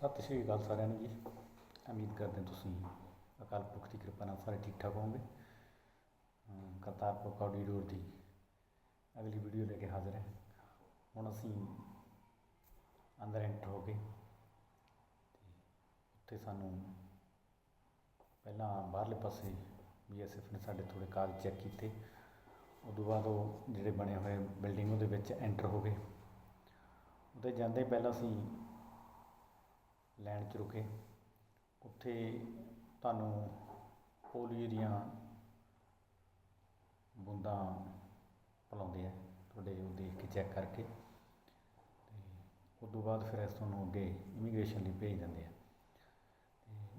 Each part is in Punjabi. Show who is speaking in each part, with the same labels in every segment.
Speaker 1: ਸਤਿ ਸ਼੍ਰੀ ਅਕਾਲ ਸਾਰਿਆਂ ਨੂੰ ਜੀ। ਉਮੀਦ ਕਰਦੇ ਹਾਂ ਤੁਸੀਂ ਅਕਾਲ ਪੁਰਖ ਦੀ ਕਿਰਪਾ ਨਾਲ ਸਾਰੇ ਠੀਕ ਠਾਕ ਹੋਵੋਗੇ ਕਰਤਾਰਪੁਰ ਕੋਰੀਡੋਰ ਦੀ ਅਗਲੀ ਵੀਡੀਓ ਲੈ ਕੇ ਹਾਜ਼ਰ ਹੈ। ਹੁਣ ਅਸੀਂ ਅੰਦਰ ਐਂਟਰ ਹੋ ਗਏ ਉੱਥੇ ਸਾਨੂੰ ਪਹਿਲਾਂ ਬਾਹਰਲੇ ਪਾਸੇ ਬੀਐਸਐਫ ਨੇ ਸਾਡੇ ਥੋੜ੍ਹੇ ਕਾਗਜ਼ ਚੈੱਕ ਕੀਤੇ। ਉਦੋਂ ਬਾਅਦ ਉਹ ਜਿਹੜੇ ਬਣੇ ਹੋਏ ਬਿਲਡਿੰਗ ਉਹਦੇ ਵਿੱਚ ਐਂਟਰ ਹੋ ਗਏ। ਉਹਦੇ ਜਾਂਦੇ ਪਹਿਲਾਂ ਅਸੀਂ ਲੈਣ 'ਚ ਰੁਕੇ। ਉੱਥੇ ਤੁਹਾਨੂੰ ਪੋਲੀਓ ਦੀਆਂ ਬੂੰਦਾਂ ਪਿਲਾਉਂਦੇ ਆ। ਤੁਹਾਡੇ ਉਹ ਦੇਖ ਕੇ ਚੈੱਕ ਕਰਕੇ। ਅਤੇ ਉਸ ਤੋਂ ਬਾਅਦ ਫਿਰ ਇਸ ਤੁਹਾਨੂੰ ਅੱਗੇ ਇਮੀਗ੍ਰੇਸ਼ਨ ਲਈ ਭੇਜ ਦਿੰਦੇ ਆ।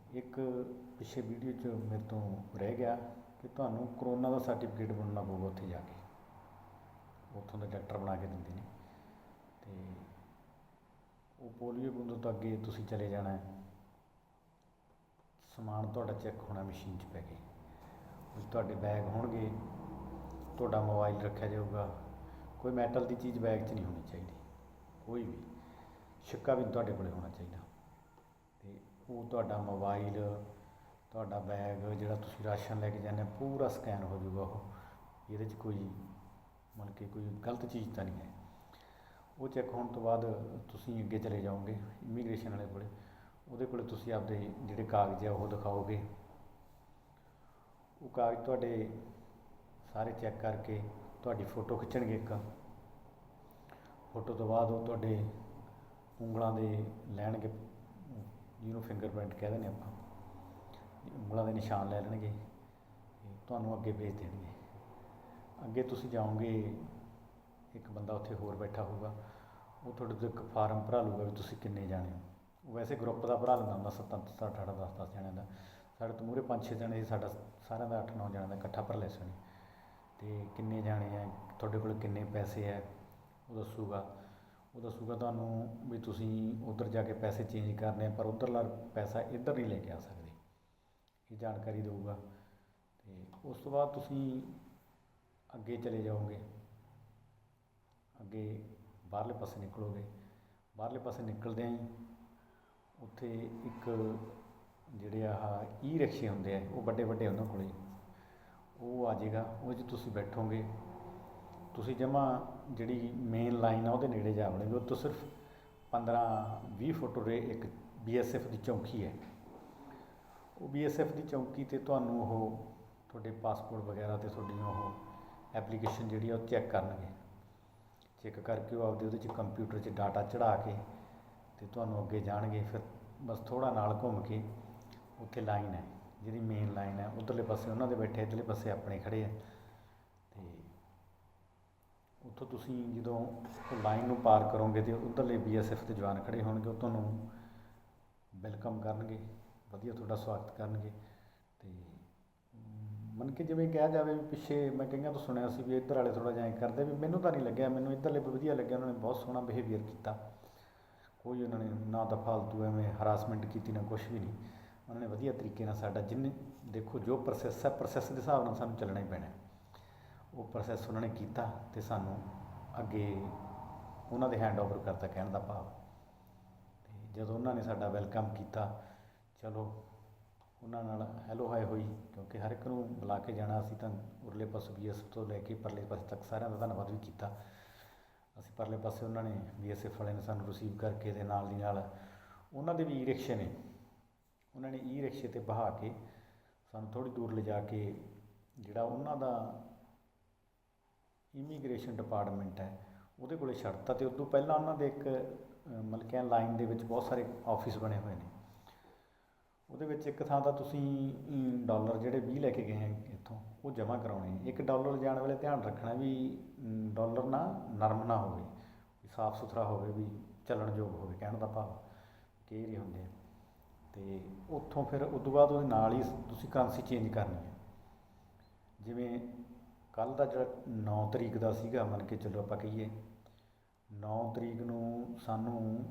Speaker 1: ਤੇ ਇੱਕ ਪਿੱਛੇ ਵੀਡੀਓ 'ਚ ਮੇਰੇ ਤੋਂ ਰਹਿ ਗਿਆ ਕਿ ਤੁਹਾਨੂੰ ਕਰੋਨਾ ਦਾ ਸਰਟੀਫਿਕੇਟ ਬਣਾਉਣਾ ਪਊਗਾ ਉੱਥੇ ਜਾ ਕੇ। ਉੱਥੋਂ ਦਾ ਡਾਕਟਰ ਬਣਾ ਕੇ ਦਿੰਦੇ ਨੇ ਤੇ ਉਹ ਪੋਲੀਓ ਬੂੰਦੋਂ ਤੋਂ ਅੱਗੇ ਤੁਸੀਂ ਚਲੇ ਜਾਣਾ ਹੈ। ਸਮਾਨ ਤੁਹਾਡਾ ਚੈੱਕ ਹੋਣਾ ਮਸ਼ੀਨ 'ਚ ਪੈ ਕੇ ਉਹ ਤੁਹਾਡੇ ਬੈਗ ਹੋਣਗੇ, ਤੁਹਾਡਾ ਮੋਬਾਈਲ ਰੱਖਿਆ ਜਾਊਗਾ। ਕੋਈ ਮੈਟਲ ਦੀ ਚੀਜ਼ ਬੈਗ 'ਚ ਨਹੀਂ ਹੋਣੀ ਚਾਹੀਦੀ। ਕੋਈ ਵੀ ਸਿੱਕਾ ਵੀ ਤੁਹਾਡੇ ਕੋਲੇ ਹੋਣਾ ਚਾਹੀਦਾ। ਤੇ ਉਹ ਤੁਹਾਡਾ ਮੋਬਾਈਲ ਤੁਹਾਡਾ ਬੈਗ ਜਿਹੜਾ ਤੁਸੀਂ ਰਾਸ਼ਨ ਲੈ ਕੇ ਜਾਂਦੇ ਪੂਰਾ ਸਕੈਨ ਹੋ ਜਾਊਗਾ ਉਹ। ਇਹਦੇ 'ਚ ਕੋਈ ਮਤਲਬ ਕਿ ਕੋਈ ਗਲਤ ਚੀਜ਼ ਤਾਂ ਨਹੀਂ ਹੈ। ਉਹ ਚੈੱਕ ਹੋਣ ਤੋਂ ਬਾਅਦ ਤੁਸੀਂ ਅੱਗੇ ਚਲੇ ਜਾਓਗੇ ਇਮੀਗ੍ਰੇਸ਼ਨ ਵਾਲੇ ਕੋਲੇ। ਉਹਦੇ ਕੋਲੇ ਤੁਸੀਂ ਆਪਦੇ ਜਿਹੜੇ ਕਾਗਜ਼ ਆ ਉਹ ਦਿਖਾਓਗੇ। ਉਹ ਕਾਗਜ਼ ਤੁਹਾਡੇ ਸਾਰੇ ਚੈੱਕ ਕਰਕੇ ਤੁਹਾਡੀ ਫੋਟੋ ਖਿੱਚਣਗੇ ਇੱਕ। ਫੋਟੋ ਤੋਂ ਬਾਅਦ ਉਹ ਤੁਹਾਡੇ ਉਂਗਲਾਂ ਦੇ ਲੈਣਗੇ, ਜਿਹਨੂੰ ਫਿੰਗਰਪ੍ਰਿੰਟ ਕਹਿ ਦਿੰਦੇ ਆਪਾਂ। ਉਂਗਲਾਂ ਦੇ ਨਿਸ਼ਾਨ ਲੈ ਲੈਣਗੇ ਤੁਹਾਨੂੰ ਅੱਗੇ ਭੇਜ ਦੇਣਗੇ। ਅੱਗੇ ਤੁਸੀਂ ਜਾਓਗੇ ਇੱਕ ਬੰਦਾ ਉੱਥੇ ਹੋਰ ਬੈਠਾ ਹੋਊਗਾ, ਉਹ ਤੁਹਾਡੇ ਤੋਂ ਇੱਕ ਫਾਰਮ ਭਰਾ ਲੂਗਾ ਵੀ ਤੁਸੀਂ ਕਿੰਨੇ ਜਾਣੇ ਹੋ। ਵੈਸੇ ਗਰੁੱਪ ਦਾ ਭਰਾ ਲੈਂਦਾ ਹੁੰਦਾ, ਸੱਤਾਂ ਸੱਤ ਅੱਠ, ਦਸ ਦਸ ਜਣਿਆਂ ਦਾ। ਸਾਡੇ ਤੋਂ ਮੂਹਰੇ ਪੰਜ ਛੇ ਜਣੇ ਸੀ, ਸਾਡਾ ਸਾਰਿਆਂ ਦਾ ਅੱਠ, ਨੌ ਜਣਿਆਂ ਦਾ ਇਕੱਠਾ ਭਰ ਲਿਆ ਸੀ ਤੇ ਕਿੰਨੇ ਜਾਣੇ ਆ, ਤੁਹਾਡੇ ਕੋਲ ਕਿੰਨੇ ਪੈਸੇ ਆ, ਉਹ ਦੱਸੂਗਾ। ਉਹ ਦੱਸੂਗਾ ਤੁਹਾਨੂੰ ਵੀ ਤੁਸੀਂ ਉੱਧਰ ਜਾ ਕੇ ਪੈਸੇ ਚੇਂਜ ਕਰਨੇ ਆ, ਪਰ ਉੱਧਰਲਾ ਪੈਸਾ ਇੱਧਰ ਨਹੀਂ ਲੈ ਕੇ ਆ ਸਕਦੇ। ਇਹ ਜਾਣਕਾਰੀ ਦੇਊਗਾ। ਤੇ ਉਸ ਤੋਂ ਬਾਅਦ ਤੁਸੀਂ ਅੱਗੇ ਚਲੇ ਜਾਓਗੇ। ਅੱਗੇ ਬਾਹਰਲੇ ਪਾਸੇ ਨਿਕਲੋਗੇ। ਬਾਹਰਲੇ ਪਾਸੇ ਨਿਕਲਦਿਆਂ ਹੀ ਉੱਥੇ ਇੱਕ ਜਿਹੜੇ ਆਹ ਈ ਰਿਕਸ਼ੇ ਹੁੰਦੇ ਆ, ਉਹ ਵੱਡੇ ਵੱਡੇ ਉਹਨਾਂ ਕੋਲੇ। ਉਹ ਆ ਜਾਏਗਾ, ਉਹ 'ਚ ਤੁਸੀਂ ਬੈਠੋਗੇ। ਤੁਸੀਂ ਜਮਾ ਜਿਹੜੀ ਮੇਨ ਲਾਈਨ ਆ ਉਹਦੇ ਨੇੜੇ ਜਾ ਵੜੋਗੇ। ਉਹ ਤੋਂ ਸਿਰਫ 15 20 ਫੁੱਟ ਰੇ ਇੱਕ ਬੀਐਸਐਫ ਦੀ ਚੌਂਕੀ ਹੈ। ਉਹ ਬੀਐਸਐਫ ਦੀ ਚੌਂਕੀ ਤੇ ਤੁਹਾਨੂੰ ਉਹ ਤੁਹਾਡੇ ਪਾਸਪੋਰਟ ਵਗੈਰਾ ਤੇ ਤੁਹਾਡੀ ਉਹ ਐਪਲੀਕੇਸ਼ਨ ਜਿਹੜੀ ਆ ਉਹ ਚੈੱਕ ਕਰਨਗੇ। ਚੈੱਕ ਕਰਕੇ ਉਹ ਆਪਦੇ ਉਹਦੇ 'ਚ ਕੰਪਿਊਟਰ 'ਚ ਡਾਟਾ ਚੜਾ ਕੇ ਤੇ ਤੁਹਾਨੂੰ ਅੱਗੇ ਜਾਣਗੇ, ਫਿਰ ਬਸ ਥੋੜਾ ਨਾਲ ਘੁੰਮ ਕੇ ਉੱਥੇ ਲਾਈਨ ਹੈ, ਜਿਹੜੀ ਮੇਨ ਲਾਈਨ ਹੈ, ਉਧਰਲੇ ਪਾਸੇ ਉਹਨਾਂ ਦੇ ਬੈਠੇ, ਇੱਧਰਲੇ ਪਾਸੇ ਆਪਣੇ ਖੜੇ ਆ ਤੇ ਉੱਥੋਂ ਤੁਸੀਂ ਜਦੋਂ ਉਹ ਲਾਈਨ ਨੂੰ ਪਾਰ ਕਰੋਗੇ ਤੇ ਉਧਰਲੇ ਬੀਐਸਐਫ ਦੇ ਜਵਾਨ ਖੜੇ ਹੋਣਗੇ, ਉਹ ਤੁਹਾਨੂੰ ਵੈਲਕਮ ਕਰਨਗੇ, ਵਧੀਆ ਤੁਹਾਡਾ ਸਵਾਗਤ ਕਰਨਗੇ ਤੇ ਮਨ ਕਿ ਜਿਵੇਂ ਕਿਹਾ ਜਾਵੇ ਵੀ ਪਿੱਛੇ ਮੈਂ ਕਈਆਂ ਤੋਂ ਸੁਣਿਆ ਸੀ ਵੀ ਇੱਧਰ ਵਾਲੇ ਥੋੜਾ ਜਿਹਾ ਐਂ ਕਰਦੇ ਵੀ ਮੈਨੂੰ ਤਾਂ ਨਹੀਂ ਲੱਗਿਆ, ਮੈਨੂੰ ਇੱਧਰਲੇ ਵਧੀਆ ਲੱਗਿਆ, ਉਹਨਾਂ ਨੇ ਬਹੁਤ ਸੋਹਣਾ ਬਿਹੇਵੀਅਰ ਕੀਤਾ। ਕੋਈ ਉਹਨਾਂ ਨੇ ਨਾ ਤਾਂ ਫਾਲਤੂ ਐਵੇਂ ਹਰਾਸਮੈਂਟ ਕੀਤੀ, ਨਾ ਕੁਝ ਵੀ ਨਹੀਂ। ਉਹਨਾਂ ਨੇ ਵਧੀਆ ਤਰੀਕੇ ਨਾਲ ਸਾਡਾ ਜਿੰਨੇ ਦੇਖੋ ਜੋ ਪ੍ਰੋਸੈਸ ਹੈ ਪ੍ਰੋਸੈਸ ਦੇ ਹਿਸਾਬ ਨਾਲ ਸਾਨੂੰ ਚੱਲਣਾ ਹੀ ਪੈਣਾ ਉਹ ਪ੍ਰੋਸੈਸ ਉਹਨਾਂ ਨੇ ਕੀਤਾ ਤੇ ਸਾਨੂੰ ਅੱਗੇ ਉਹਨਾਂ ਦੇ ਹੈਂਡ ਓਵਰ ਕਰਤਾ ਕਹਿਣ ਦਾ ਭਾਵ। ਤੇ ਜਦੋਂ ਉਹਨਾਂ ਨੇ ਸਾਡਾ ਵੈਲਕਮ ਕੀਤਾ, ਚਲੋ ਉਹਨਾਂ ਨਾਲ ਹੈਲੋ ਹਾਈ ਹੋਈ ਕਿਉਂਕਿ ਹਰ ਇੱਕ ਨੂੰ ਬੁਲਾ ਕੇ ਜਾਣਾ ਅਸੀਂ ਤਾਂ ਉਰਲੇ ਪਾਸੇ ਬੀਐਸਐਫ ਤੋਂ ਲੈ ਕੇ ਪਰਲੇ ਪਾਸੇ ਤੱਕ ਸਾਰਿਆਂ ਦਾ ਧੰਨਵਾਦ ਵੀ ਕੀਤਾ। ਅਸੀਂ ਪਰਲੇ ਪਾਸੇ ਉਹਨਾਂ ਨੇ ਬੀਐਸਐਫ ਵਾਲਿਆਂ ਨੇ ਸਾਨੂੰ ਰਿਸੀਵ ਕਰਕੇ ਦੇ ਨਾਲ ਦੀ ਨਾਲ ਉਹਨਾਂ ਦੇ ਵੀ ਈ ਰਿਕਸ਼ੇ ਨੇ। ਉਹਨਾਂ ਨੇ ਈ ਰਿਕਸ਼ੇ ਤੇ ਬਹਾ ਕੇ ਸਾਨੂੰ ਥੋੜੀ ਦੂਰ ਲਿਜਾ ਕੇ ਜਿਹੜਾ ਉਹਨਾਂ ਦਾ ਇਮੀਗ੍ਰੇਸ਼ਨ ਡਿਪਾਰਟਮੈਂਟ ਹੈ ਉਹਦੇ ਕੋਲੇ ਛੱਡਤਾ ਤੇ ਤੋਂ ਪਹਿਲਾਂ ਉਹਨਾਂ ਦੇ ਇੱਕ ਅ, ਮਤਲਬ ਕਿ ਲਾਈਨ ਦੇ ਵਿੱਚ ਬਹੁਤ ਸਾਰੇ ਆਫਿਸ ਬਣੇ ਹੋਏ ਨੇ। ਉਹਦੇ ਵਿੱਚ ਇੱਕ ਥਾਂ ਤਾਂ ਤੁਸੀਂ ਅਮ, ਡਾਲਰ ਜਿਹੜੇ 20 ਲੈ ਕੇ ਗਏ ਹੈ ਇੱਥੋਂ ਉਹ ਜਮ੍ਹਾਂ ਕਰਾਉਣੇ ਇੱਕ ਡਾਲਰ ਜਾਣ ਵੇਲੇ ਧਿਆਨ ਰੱਖਣਾ ਵੀ ਅਮ, ਡਾਲਰ ਨਾ ਨਰਮ ਨਾ ਹੋਵੇ ਵੀ ਸਾਫ਼ ਸੁਥਰਾ ਹੋਵੇ ਵੀ ਚੱਲਣਯੋਗ ਹੋਵੇ ਕਹਿਣ ਦਾ ਭਾਵ ਕਈ ਏਰੀਆ ਹੁੰਦੇ ਆ। ਤੇ ਉੱਥੋਂ ਫਿਰ ਉਦੋਂ ਬਾਅਦ ਉਹਦੇ ਨਾਲ ਹੀ ਤੁਸੀਂ ਕਰੰਸੀ ਚੇਂਜ ਕਰਨੀ ਹੈ। ਜਿਵੇਂ ਕੱਲ ਦਾ ਜਿਹੜਾ 9 ਤਰੀਕ ਦਾ ਸੀਗਾ ਮੰਨ ਕੇ ਚੱਲੋ ਆਪਾਂ ਕਹੀਏ 9 ਤਰੀਕ ਨੂੰ ਸਾਨੂੰ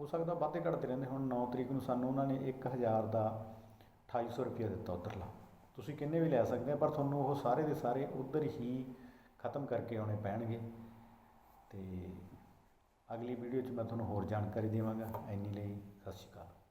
Speaker 1: ਹੋ ਸਕਦਾ ਵਾਧੇ ਘਟਦੇ ਰਹਿੰਦੇ ਹੁਣ 9 ਤਰੀਕ ਨੂੰ ਸਾਨੂੰ ਉਹਨਾਂ ਨੇ 1000 ਦਾ 2800 ਰੁਪਏ ਦਿੱਤਾ ਉੱਧਰਲਾ। ਤੁਸੀਂ ਕਿੰਨੇ ਵੀ ਲੈ ਸਕਦੇ ਆ, ਪਰ ਤੁਹਾਨੂੰ ਉਹ ਸਾਰੇ ਦੇ ਸਾਰੇ ਉੱਧਰ ਹੀ ਖਤਮ ਕਰਕੇ ਆਉਣੇ ਪੈਣਗੇ। ਤੇ ਅਗਲੀ ਵੀਡੀਓ 'ਚ ਮੈਂ ਤੁਹਾਨੂੰ ਹੋਰ ਜਾਣਕਾਰੀ ਦੇਵਾਂਗਾ। ਐਨੀ ਲਈ ਸਤਿ ਸ਼੍ਰੀ ਅਕਾਲ।